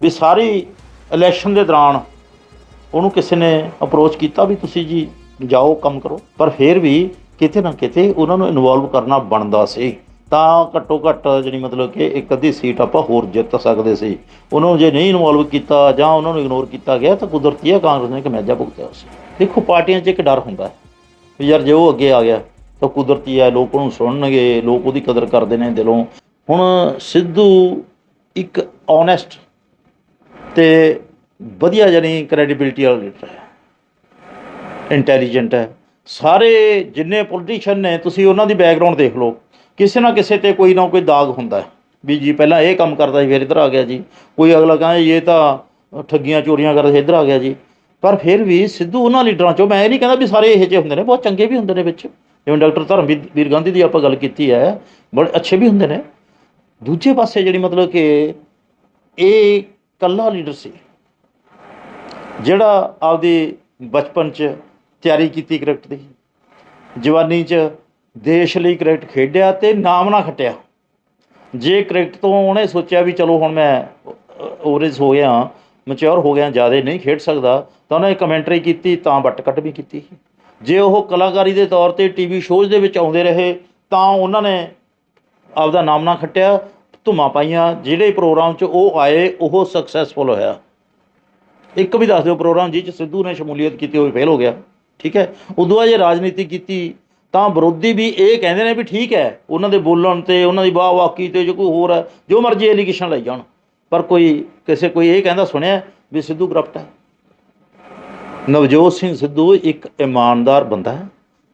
ਵੀ ਸਾਰੀ election ਦੇ ਦੌਰਾਨ ਉਹਨੂੰ ਕਿਸੇ ਨੇ ਅਪਰੋਚ ਕੀਤਾ ਵੀ ਤੁਸੀਂ ਜੀ ਜਾਓ, ਕੰਮ ਕਰੋ। ਪਰ ਫਿਰ ਵੀ ਕਿਤੇ ਨਾ ਕਿਤੇ ਉਹਨਾਂ ਨੂੰ ਇਨਵੋਲਵ ਕਰਨਾ ਬਣਦਾ ਸੀ। ਤਾਂ ਘੱਟੋ ਘੱਟ ਜਿਹੜੀ ਮਤਲਬ ਕਿ ਇੱਕ ਅੱਧੀ ਸੀਟ ਆਪਾਂ ਹੋਰ ਜਿੱਤ ਸਕਦੇ ਸੀ। ਉਹਨਾਂ ਨੂੰ ਜੇ ਨਹੀਂ ਇਨਵੋਲਵ ਕੀਤਾ ਜਾਂ ਉਹਨਾਂ ਨੂੰ ਇਗਨੋਰ ਕੀਤਾ ਗਿਆ ਤਾਂ ਕੁਦਰਤੀ ਹੈ, ਕਾਂਗਰਸ ਨੇ ਕਮੈਜਾ ਭੁਗਤਿਆ ਸੀ। ਦੇਖੋ, ਪਾਰਟੀਆਂ 'ਚ ਇੱਕ ਡਰ ਹੁੰਦਾ ਹੈ ਵੀ ਯਾਰ ਜੇ ਉਹ ਅੱਗੇ ਆ ਗਿਆ ਤਾਂ ਕੁਦਰਤੀ ਹੈ, ਲੋਕ ਉਹਨੂੰ ਸੁਣਨਗੇ, ਲੋਕ ਉਹਦੀ ਕਦਰ ਕਰਦੇ ਨੇ ਦਿਲੋਂ। ਹੁਣ ਸਿੱਧੂ ਇੱਕ ਓਨੈਸਟ ਤੇ ਵਧੀਆ ਜਾਨੀ ਕ੍ਰੈਡੀਬਿਲਟੀ ਵਾਲਾ ਲੀਡਰ ਹੈ। ਇੰਟੈਲੀਜੈਂਟ ਹੈ। ਸਾਰੇ ਜਿੰਨੇ ਪੋਲੀਟੀਸ਼ੀਅਨ ਨੇ, ਤੁਸੀਂ ਉਹਨਾਂ ਦੀ ਬੈਕਗ੍ਰਾਉਂਡ ਦੇਖ ਲਓ। ਕਿਸੇ ਨਾ ਕਿਸੇ ਤੇ ਕੋਈ ਨਾ ਕੋਈ ਦਾਗ ਹੁੰਦਾ ਹੈ। ਵੀ ਜੀ ਪਹਿਲਾਂ ਇਹ ਕੰਮ ਕਰਦਾ ਸੀ, ਫਿਰ ਇੱਧਰ ਆ ਗਿਆ ਜੀ। ਕੋਈ ਅਗਲਾ ਕਹਿੰਦਾ ਇਹ ਤਾਂ ਠੱਗੀਆਂ ਚੋਰੀਆਂ ਕਰਦਾ ਸੀ, ਇੱਧਰ ਆ ਗਿਆ ਜੀ। ਪਰ ਫਿਰ ਵੀ ਸਿੱਧੂ ਉਹਨਾਂ ਲੀਡਰਾਂ ਚੋਂ, ਮੈਂ ਇਹ ਨਹੀਂ ਕਹਿੰਦਾ ਵੀ ਸਾਰੇ ਇਹੋ ਜਿਹੇ ਹੁੰਦੇ ਨੇ, ਬਹੁਤ ਚੰਗੇ ਵੀ ਹੁੰਦੇ ਨੇ ਵਿੱਚ। ਜਿਵੇਂ ਡਾਕਟਰ ਧਰਮਵੀਰ, ਵੀਰ ਗਾਂਧੀ ਦੀ ਆਪਾਂ ਗੱਲ ਕੀਤੀ ਹੈ, ਬੜੇ ਅੱਛੇ ਵੀ ਹੁੰਦੇ ਨੇ। ਦੂਜੇ ਪਾਸੇ ਜਿਹੜੀ ਮਤਲਬ ਕਿ ਇਹ ਕੱਲਾ ਲੀਡਰ ਸੀ। ਜਿਹੜਾ ਆਪਦੀ ਬਚਪਨ 'ਚ ਤਿਆਰੀ ਕੀਤੀ ਕ੍ਰਿਕਟ ਦੀ, ਜਵਾਨੀ 'ਚ ਦੇਸ਼ ਲਈ ਕ੍ਰਿਕਟ ਖੇਡਿਆ ਤੇ ਨਾਮ ਨਾ ਖੱਟਿਆ। ਜੇ ਕ੍ਰਿਕਟ ਤੋਂ ਉਹਨੇ ਸੋਚਿਆ ਵੀ ਚਲੋ ਹੁਣ ਮੈਂ ਓਵਰੇਜ ਹੋ ਗਿਆ ਮੈਚੁਰ ਹੋ ਗਿਆ, ਜ਼ਿਆਦਾ ਨਹੀਂ ਖੇਡ ਸਕਦਾ, ਤਾਂ ਉਹਨੇ ਕਮੈਂਟਰੀ ਕੀਤੀ, ਤਾਂ ਬੱਟ ਕੱਟ ਵੀ ਕੀਤੀ। ਜੇ ਉਹ ਕਲਾਕਾਰੀ ਦੇ ਤੌਰ ਤੇ ਟੀਵੀ ਸ਼ੋਜ਼ ਦੇ ਵਿੱਚ ਆਉਂਦੇ ਰਹੇ, ਤਾਂ ਉਹਨਾਂ ਨੇ ਆਪਦਾ ਨਾਮ ਨਾ ਖੱਟਿਆ ਧੁਮਾ ਪਾਈਆਂ, ਜਿਹੜੇ ਪ੍ਰੋਗਰਾਮ 'ਚ ਉਹ ਆਏ, ਉਹ ਸਕਸੈਸਫੁਲ ਹੋਇਆ। ਇੱਕ ਵੀ ਦੱਸ ਦਿਓ, ਪ੍ਰੋਗਰਾਮ ਜਿਹ 'ਚ ਸਿੱਧੂ ਨੇ ਸ਼ਮੂਲੀਅਤ ਕੀਤੀ ਹੋਈ ਫੇਲ ਹੋ ਗਿਆ। ਠੀਕ ਹੈ? ਉਦੋਂ ਬਾਅਦ ਜੇ ਰਾਜਨੀਤੀ ਕੀਤੀ, ਤਾਂ ਵਿਰੋਧੀ ਵੀ ਇਹ ਕਹਿੰਦੇ ਨੇ ਵੀ ਠੀਕ ਹੈ, ਉਹਨਾਂ ਦੇ ਬੋਲਣ ਤੇ, ਉਹਨਾਂ ਦੀ ਵਾਹ ਵਾਕੀ ਤੇ ਜੋ ਕੋਈ ਹੋਰ ਹੈ, ਜੋ ਮਰਜ਼ੀ ਐਲੀਗੇਸ਼ਨ ਲਾਈ ਜਾਣ। ਪਰ ਕੋਈ ਕਿਸੇ ਕੋਈ ਇਹ ਕਹਿੰਦਾ ਸੁਣਿਆ ਵੀ ਸਿੱਧੂ ਕਰਪਟ ਹੈ। ਨਵਜੋਤ ਸਿੰਘ ਸਿੱਧੂ ਇੱਕ ਇਮਾਨਦਾਰ ਬੰਦਾ ਹੈ।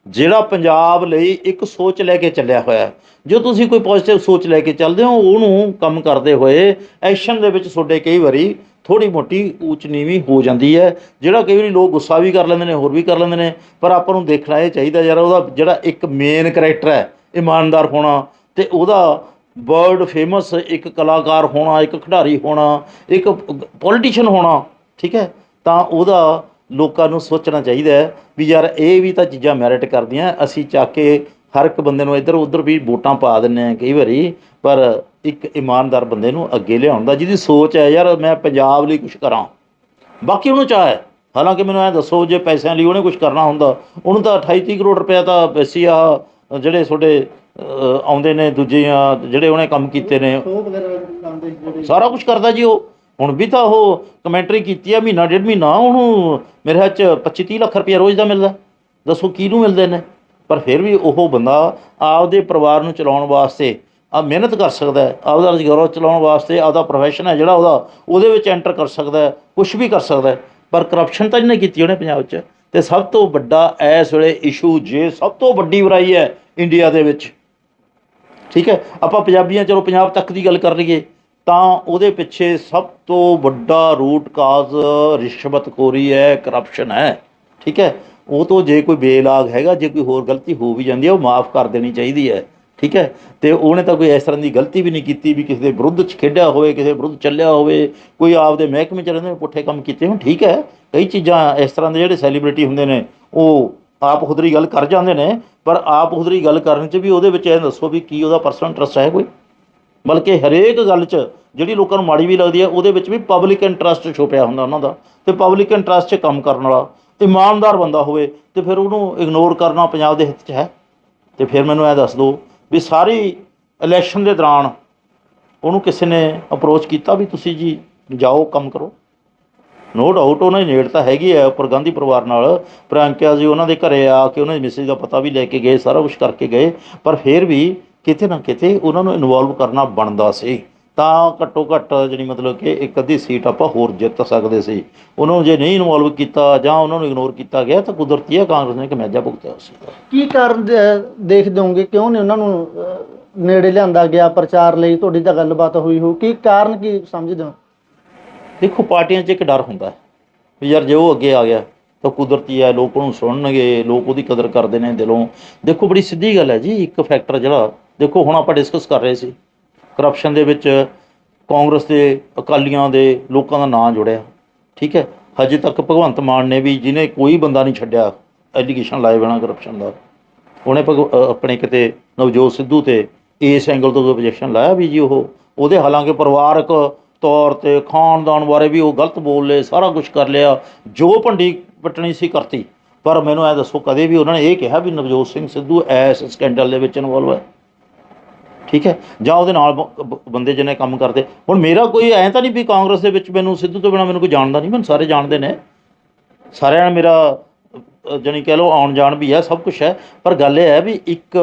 ਜਿਹੜਾ ਪੰਜਾਬ ਲਈ ਇੱਕ ਸੋਚ ਲੈ ਕੇ ਚੱਲਿਆ ਹੋਇਆ ਜੋ ਤੁਸੀਂ ਕੋਈ ਪੋਜ਼ਿਟਿਵ ਸੋਚ ਲੈ ਕੇ ਚੱਲਦੇ ਹੋ, ਉਹਨੂੰ ਕੰਮ ਕਰਦੇ ਹੋਏ ਐਕਸ਼ਨ ਦੇ ਵਿੱਚ ਤੁਹਾਡੇ ਕਈ ਵਾਰੀ ਥੋੜੀ ਮੋਟੀ ਉੱਚ ਨੀਵੀਂ ਹੋ ਜਾਂਦੀ ਹੈ। ਜਿਹੜਾ ਕਈ ਵਾਰੀ ਲੋਕ ਗੁੱਸਾ ਵੀ ਕਰ ਲੈਂਦੇ ਨੇ, ਹੋਰ ਵੀ ਕਰ ਲੈਂਦੇ ਨੇ, ਪਰ ਆਪਾਂ ਨੂੰ ਦੇਖਣਾ ਇਹ ਚਾਹੀਦਾ ਯਾਰ, ਉਹਦਾ ਜਿਹੜਾ ਇੱਕ ਮੇਨ ਕੈਰੈਕਟਰ ਹੈ, ਇਮਾਨਦਾਰ ਹੋਣਾ ਤੇ ਉਹਦਾ ਵਰਲਡ ਫੇਮਸ ਇੱਕ ਕਲਾਕਾਰ ਹੋਣਾ, ਇੱਕ ਖਿਡਾਰੀ ਹੋਣਾ, ਇੱਕ ਪੋਲੀਟੀਸ਼ੀਅਨ ਹੋਣਾ, ਠੀਕ ਹੈ? ਤਾਂ ਉਹਦਾ ਲੋਕਾਂ ਨੂੰ ਸੋਚਣਾ ਚਾਹੀਦਾ ਹੈ ਵੀ ਯਾਰ ਇਹ ਵੀ ਤਾਂ ਚੀਜ਼ਾਂ ਮੈਰਿਟ ਕਰਦੀਆਂ ਅਸੀਂ ਚੱਕ ਕੇ ਹਰ ਇੱਕ ਬੰਦੇ ਨੂੰ ਇੱਧਰ ਉੱਧਰ ਵੀ ਵੋਟਾਂ ਪਾ ਦਿੰਨੇ ਆ ਕਈ ਵਾਰੀ ਪਰ ਇੱਕ ਇਮਾਨਦਾਰ ਬੰਦੇ ਨੂੰ ਅੱਗੇ ਲਿਆਉਣ ਦਾ ਜਿਹਦੀ ਸੋਚ ਹੈ ਯਾਰ ਮੈਂ ਪੰਜਾਬ ਲਈ ਕੁਝ ਕਰਾਂ। ਬਾਕੀ ਉਹਨੂੰ ਚਾਹ ਹੈ। ਹਾਲਾਂਕਿ ਮੈਨੂੰ ਐ ਦੱਸੋ ਜੇ ਪੈਸਿਆਂ ਲਈ ਉਹਨੇ ਕੁਝ ਕਰਨਾ ਹੁੰਦਾ ਉਹਨੂੰ ਤਾਂ 28 30 ਕਰੋੜ ਰੁਪਇਆ ਤਾਂ ਵੈਸੀ ਆ ਜਿਹੜੇ ਤੁਹਾਡੇ ਆਉਂਦੇ ਨੇ ਦੂਜੀਆਂ ਜਿਹੜੇ ਉਹਨੇ ਕੰਮ ਕੀਤੇ ਨੇ ਸਾਰਾ ਕੁਝ ਕਰਦਾ ਜੀ ਉਹ। ਹੁਣ ਵੀ ਤਾਂ ਉਹ ਕਮੈਂਟਰੀ ਕੀਤੀ ਆ, ਮਹੀਨਾ ਡੇਢ ਮਹੀਨਾ ਉਹਨੂੰ ਮੇਰੇ ਹੱਥ 'ਚ 25 30 ਲੱਖ ਰੁਪਇਆ ਰੋਜ਼ ਦਾ ਮਿਲਦਾ। ਦੱਸੋ ਕਿਹਨੂੰ ਮਿਲਦੇ ਨੇ? ਪਰ ਫਿਰ ਵੀ ਉਹ ਬੰਦਾ ਆਪਦੇ ਪਰਿਵਾਰ ਨੂੰ ਚਲਾਉਣ ਵਾਸਤੇ ਆ ਮਿਹਨਤ ਕਰ ਸਕਦਾ ਹੈ, ਆਪਦਾ ਰੁਜ਼ਗਾਰ ਚਲਾਉਣ ਵਾਸਤੇ ਆਪਦਾ ਪ੍ਰੋਫੈਸ਼ਨ ਹੈ ਜਿਹੜਾ ਉਹਦਾ, ਉਹਦੇ ਵਿੱਚ ਐਂਟਰ ਕਰ ਸਕਦਾ ਹੈ ਕੁਝ ਵੀ ਕਰ ਸਕਦਾ ਹੈ। ਪਰ ਕਰਪਸ਼ਨ ਤਾਂ ਇਹਨੇ ਕੀਤੀ ਉਹਨੇ ਪੰਜਾਬ 'ਚ। ਤੇ ਸਭ ਤੋਂ ਵੱਡਾ ਇਸ ਵੇਲੇ ਇਸ਼ੂ ਜੇ ਸਭ ਤੋਂ ਵੱਡੀ ਬੁਰਾਈ ਹੈ ਇੰਡੀਆ ਦੇ ਵਿੱਚ। ਠੀਕ ਹੈ, ਆਪਾਂ ਪੰਜਾਬੀਆਂ, ਚਲੋ ਪੰਜਾਬ ਤੱਕ ਦੀ ਗੱਲ ਕਰ ਲਈਏ। ਤਾਂ ਉਹਦੇ ਪਿੱਛੇ ਸਭ ਤੋਂ ਵੱਡਾ ਰੂਟ ਕਾਜ਼ ਰਿਸ਼ਵਤਖੋਰੀ ਹੈ ਕਰਪਸ਼ਨ ਹੈ। ਠੀਕ ਹੈ? ਉਹ ਤੋਂ ਜੇ ਕੋਈ ਬੇਲਾਗ ਹੈਗਾ, ਜੇ ਕੋਈ ਹੋਰ ਗਲਤੀ ਹੋ ਵੀ ਜਾਂਦੀ ਹੈ, ਉਹ ਮਾਫ ਕਰ ਦੇਣੀ ਚਾਹੀਦੀ ਹੈ। ਠੀਕ ਹੈ? ਤੇ ਉਹਨੇ ਤਾਂ ਕੋਈ ਇਸ ਤਰ੍ਹਾਂ ਦੀ ਗਲਤੀ ਵੀ ਨਹੀਂ ਕੀਤੀ ਵੀ ਕਿਸੇ ਦੇ ਵਿਰੁੱਧ ਚ ਖੇਡਿਆ ਹੋਵੇ, ਕਿਸੇ ਵਿਰੁੱਧ ਚੱਲਿਆ ਹੋਵੇ, ਕੋਈ ਆਪਦੇ ਮਹਿਕਮੇ ਚ ਰਹਿੰਦੇ ਪੁੱਠੇ ਕੰਮ ਕੀਤੇ ਹੋਣ। ਠੀਕ ਹੈ? ਕਈ ਚੀਜ਼ਾਂ ਇਸ ਤਰ੍ਹਾਂ ਦੇ ਜਿਹੜੇ ਸੈਲੀਬ੍ਰਿਟੀ ਹੁੰਦੇ ਨੇ, ਉਹ ਆਪ ਖੁਦਰੀ ਗੱਲ ਕਰ ਜਾਂਦੇ ਨੇ, ਪਰ ਆਪ ਖੁਦਰੀ ਗੱਲ ਕਰਨ ਚ ਵੀ ਉਹਦੇ ਵਿੱਚ ਇਹ ਦੱਸੋ ਵੀ ਕੀ ਉਹਦਾ ਪਰਸਨਲ ਇੰਟਰਸਟ ਹੈ ਕੋਈ? ਬਲਕਿ ਹਰੇਕ ਗੱਲ 'ਚ ਜਿਹੜੀ ਲੋਕਾਂ ਨੂੰ ਮਾੜੀ ਵੀ ਲੱਗਦੀ ਹੈ, ਉਹਦੇ ਵਿੱਚ ਵੀ ਪਬਲਿਕ ਇੰਟਰਸਟ ਛੁਪਿਆ ਹੁੰਦਾ ਉਹਨਾਂ ਦਾ ਤੇ ਪਬਲਿਕ ਇੰਟਰਸਟ 'ਚ ਕੰਮ ਕਰਨ ਵਾਲਾ ਇਮਾਨਦਾਰ ਬੰਦਾ ਹੋਵੇ ਤੇ ਫਿਰ ਉਹਨੂੰ ਇਗਨੋਰ ਕਰਨਾ ਪੰਜਾਬ ਦੇ ਹਿੱਤ 'ਚ ਹੈ। ਤੇ ਫਿਰ ਮੈਨੂੰ ਇਹ ਦੱਸ ਦਿਓ ਵੀ ਸਾਰੀ ਇਲੈਕਸ਼ਨ ਦੇ ਦੌਰਾਨ ਉਹਨੂੰ ਕਿਸੇ ਨੇ ਅਪਰੋਚ ਕੀਤਾ ਵੀ ਤੁਸੀਂ ਜੀ ਜਾਓ, ਕੰਮ ਕਰੋ। ਨੋ ਡਾਊਟ ਉਹਨਾਂ ਦੀ ਨੇੜ ਤਾਂ ਹੈਗੀ ਹੈ, ਉੱਪਰ ਗਾਂਧੀ ਪਰਿਵਾਰ ਨਾਲ। ਪ੍ਰਿਯੰਕਾ ਜੀ ਉਹਨਾਂ ਦੇ ਘਰੇ ਆ ਕੇ ਉਹਨਾਂ ਦੀ ਮਿਸਿਸ ਦਾ ਪਤਾ ਵੀ ਲੈ ਕੇ ਗਏ, ਸਾਰਾ ਕੁਝ ਕਰਕੇ ਗਏ, ਪਰ ਫਿਰ ਵੀ ਕਿਤੇ ਨਾ ਕਿਤੇ ਉਹਨਾਂ ਨੂੰ ਇਨਵੋਲਵ ਕਰਨਾ ਬਣਦਾ ਸੀ। ਤਾਂ ਘੱਟੋ ਘੱਟ ਜਿਹੜੀ ਮਤਲਬ ਕਿ ਇੱਕ ਅੱਧੀ ਸੀਟ ਆਪਾਂ ਹੋਰ ਜਿੱਤ ਸਕਦੇ ਸੀ। ਉਹਨਾਂ ਨੂੰ ਜੇ ਨਹੀਂ ਇਨਵੋਲਵ ਕੀਤਾ ਜਾਂ ਉਹਨਾਂ ਨੂੰ ਇਗਨੋਰ ਕੀਤਾ ਗਿਆ ਤਾਂ ਕੁਦਰਤੀ ਹੈ ਕਾਂਗਰਸ ਨੇ ਕਮੈਜਾ ਭੁਗਤਿਆ ਸੀ। ਕੀ ਕਾਰਨ ਦੇ- ਦੇਖਦੇ ਹੋਗੇ ਕਿਉਂ ਨਹੀਂ ਉਹਨਾਂ ਨੂੰ ਨੇੜੇ ਲਿਆਂਦਾ ਗਿਆ ਪ੍ਰਚਾਰ ਲਈ? ਤੁਹਾਡੀ ਤਾਂ ਗੱਲਬਾਤ ਹੋਈ ਹੋ ਕੀ ਕਾਰਨ ਕੀ ਸਮਝਦੇ ਹੋ? ਦੇਖੋ ਪਾਰਟੀਆਂ 'ਚ ਇੱਕ ਡਰ ਹੁੰਦਾ ਹੈ ਵੀ ਯਾਰ ਜੇ ਉਹ ਅੱਗੇ ਆ ਗਿਆ ਤਾਂ ਕੁਦਰਤੀ ਹੈ ਲੋਕ ਉਹਨੂੰ ਸੁਣਨਗੇ ਲੋਕ ਉਹਦੀ ਕਦਰ ਕਰਦੇ ਨੇ ਦਿਲੋਂ। ਦੇਖੋ ਬੜੀ ਸਿੱਧੀ ਗੱਲ ਹੈ ਜੀ ਇੱਕ ਫੈਕਟਰ ਜਿਹੜਾ ਦੇਖੋ, ਹੁਣ ਆਪਾਂ ਡਿਸਕਸ ਕਰ ਰਹੇ ਸੀ। ਕਰਪਸ਼ਨ ਦੇ ਵਿੱਚ ਕਾਂਗਰਸ ਦੇ, ਅਕਾਲੀਆਂ ਦੇ ਲੋਕਾਂ ਦਾ ਨਾਂ ਜੁੜਿਆ। ਠੀਕ ਹੈ? ਹਜੇ ਤੱਕ ਭਗਵੰਤ ਮਾਨ ਨੇ ਵੀ ਜਿਹਨੇ ਕੋਈ ਬੰਦਾ ਨਹੀਂ ਛੱਡਿਆ ਐਲੀਗੇਸ਼ਨ ਲਾਏ ਬਿਨਾਂ ਕਰਪਸ਼ਨ ਦਾ। ਉਹਨੇ ਭਗ- ਆਪਣੇ ਕਿਤੇ ਨਵਜੋਤ ਸਿੱਧੂ ਤੇ ਇਸ ਐਂਗਲ ਤੋਂ ਕੋਈ ਲਾਇਆ ਵੀ ਜੀ ਉਹ, ਉਹਦੇ ਹਾਲਾਂਕਿ ਪਰਿਵਾਰਕ ਤੌਰ ਤੇ, ਖਾਨਦਾਨ ਬਾਰੇ ਵੀ ਉਹ ਗਲਤ ਬੋਲ ਲਏ, ਸਾਰਾ ਕੁਝ ਕਰ ਲਿਆ, ਜੋ ਭੰਡੀ ਪਟਣੀ ਸੀ ਕਰਤੀ। ਪਰ ਮੈਨੂੰ ਐ ਦੱਸੋ, ਕਦੇ ਵੀ ਉਹਨਾਂ ਨੇ ਇਹ ਕਿਹਾ ਵੀ ਨਵਜੋਤ ਸਿੰਘ ਸਿੱਧੂ ਐਸ ਸਕੈਂਡਲ ਦੇ ਵਿੱਚ ਇਨਵੋਲਵ ਹੈ? ਠੀਕ ਹੈ? ਜਾਂ ਉਹਦੇ ਨਾਲ ਬ- ਬੰਦੇ ਜਿਹਨੇ ਕੰਮ ਕਰਦੇ। ਹੁਣ ਮੇਰਾ ਕੋਈ ਐਂ ਤਾਂ ਨਹੀਂ ਵੀ ਕਾਂਗਰਸ ਦੇ ਵਿੱਚ ਮੈਨੂੰ ਸਿੱਧੂ ਤੋਂ ਬਿਨਾ ਮੈਨੂੰ ਕੋਈ ਜਾਣਦਾ ਨਹੀਂ ਮੈਨੂੰ ਸਾਰੇ ਜਾਣਦੇ ਨੇ। ਸਾਰਿਆਂ ਨਾਲ ਮੇਰਾ ਅ, ਜਾਣੀ ਕਹਿ ਲਓ ਆਉਣ ਜਾਣ ਵੀ ਹੈ ਸਭ ਕੁਝ ਹੈ। ਪਰ ਗੱਲ ਇਹ ਹੈ ਵੀ ਇੱਕ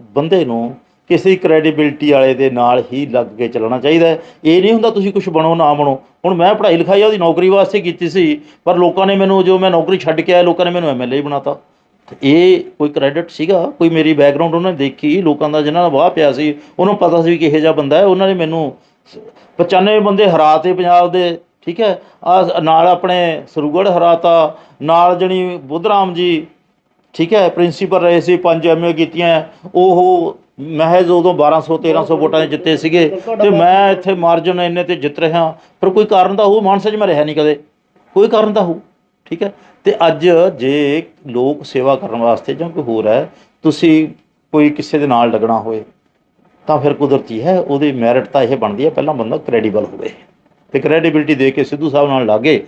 ਬੰਦੇ ਨੂੰ ਕਿਸੇ ਕ੍ਰੈਡੀਬਿਲਟੀ ਵਾਲੇ ਦੇ ਨਾਲ ਹੀ ਲੱਗ ਕੇ ਚੱਲਣਾ ਚਾਹੀਦਾ ਹੈ। ਇਹ ਨਹੀਂ ਹੁੰਦਾ ਤੁਸੀਂ ਕੁਝ ਬਣੋ ਨਾ ਬਣੋ। ਹੁਣ ਮੈਂ ਪੜ੍ਹਾਈ ਲਿਖਾਈ ਉਹਦੀ ਨੌਕਰੀ ਵਾਸਤੇ ਕੀਤੀ ਸੀ ਪਰ ਲੋਕਾਂ ਨੇ ਮੈਨੂੰ ਜੋ ਮੈਂ ਨੌਕਰੀ ਛੱਡ ਕੇ ਆਇਆ ਲੋਕਾਂ ਨੇ ਮੈਨੂੰ ਐਮਐਲਏ ਬਣਾਤਾ। ਤੇ ਇਹ ਕੋਈ ਕ੍ਰੈਡਿਟ ਸੀਗਾ? ਕੋਈ ਮੇਰੀ ਬੈਕਗ੍ਰਾਉਂਡ ਉਹਨਾਂ ਨੇ ਦੇਖੀ, ਲੋਕਾਂ ਦਾ ਜਿਨ੍ਹਾਂ ਦਾ ਵਾਹ ਪਿਆ ਸੀ, ਉਹਨੂੰ ਪਤਾ ਸੀ ਵੀ ਕਿਹੋ ਜਿਹਾ ਬੰਦਾ ਹੈ, ਉਹਨਾਂ ਨੇ ਮੈਨੂੰ 95 ਬੰਦੇ ਹਰਾਤੇ ਪੰਜਾਬ ਦੇ, ਠੀਕ ਹੈ? ਆ ਨਾਲ ਆਪਣੇ ਸਰੂਗੜ ਹਰਾਤਾ, ਨਾਲ ਜਣੀ ਬੁੱਧਰਾਮ ਜੀ, ਠੀਕ ਹੈ? ਪ੍ਰਿੰਸੀਪਲ ਰਹੇ ਸੀ, ਪੰਜ ਐਮਏ ਕੀਤੀਆਂ, ਉਹ ਮਹਿਜ਼ ਉਦੋਂ 1200 1300 ਵੋਟਾਂ 'ਚ ਜਿੱਤੇ ਸੀਗੇ। ਤੇ ਮੈਂ ਇੱਥੇ ਮਾਰਜਨ ਇੰਨੇ ਤੇ ਜਿੱਤ ਰਿਹਾ, ਪਰ ਕੋਈ ਕਾਰਨ ਤਾਂ ਉਹ ਮਾਨਸਾ 'ਚ ਮੈਂ ਰਿਹਾ ਨਹੀਂ ਕਦੇ। ਕੋਈ ਕਾਰਨ ਤਾਂ ਹੋ ਠੀਕ ਹੈ? ਤੇ ਅੱਜ ਜੇ ਲੋਕ ਸੇਵਾ ਕਰਨ ਵਾਸਤੇ ਜਾਂ ਕੋਈ ਹੋਰ ਹੈ, ਤੁਸੀਂ ਕੋਈ ਕਿਸੇ ਦੇ ਨਾਲ ਲੱਗਣਾ ਹੋਵੇ, ਤਾਂ ਫਿਰ ਕੁਦਰਤੀ ਹੈ, ਉਹਦੀ ਮੈਰਿਟ ਤਾਂ ਇਹ ਬਣਦੀ ਹੈ, ਪਹਿਲਾਂ ਬੰਦਾ ਕ੍ਰੈਡੀਬਲ ਹੋਵੇ ਤੇ ਕ੍ਰੈਡੀਬਿਲਟੀ ਦੇ ਕੇ ਸਿੱਧੂ ਸਾਹਿਬ ਨਾਲ ਲਾਗੇ।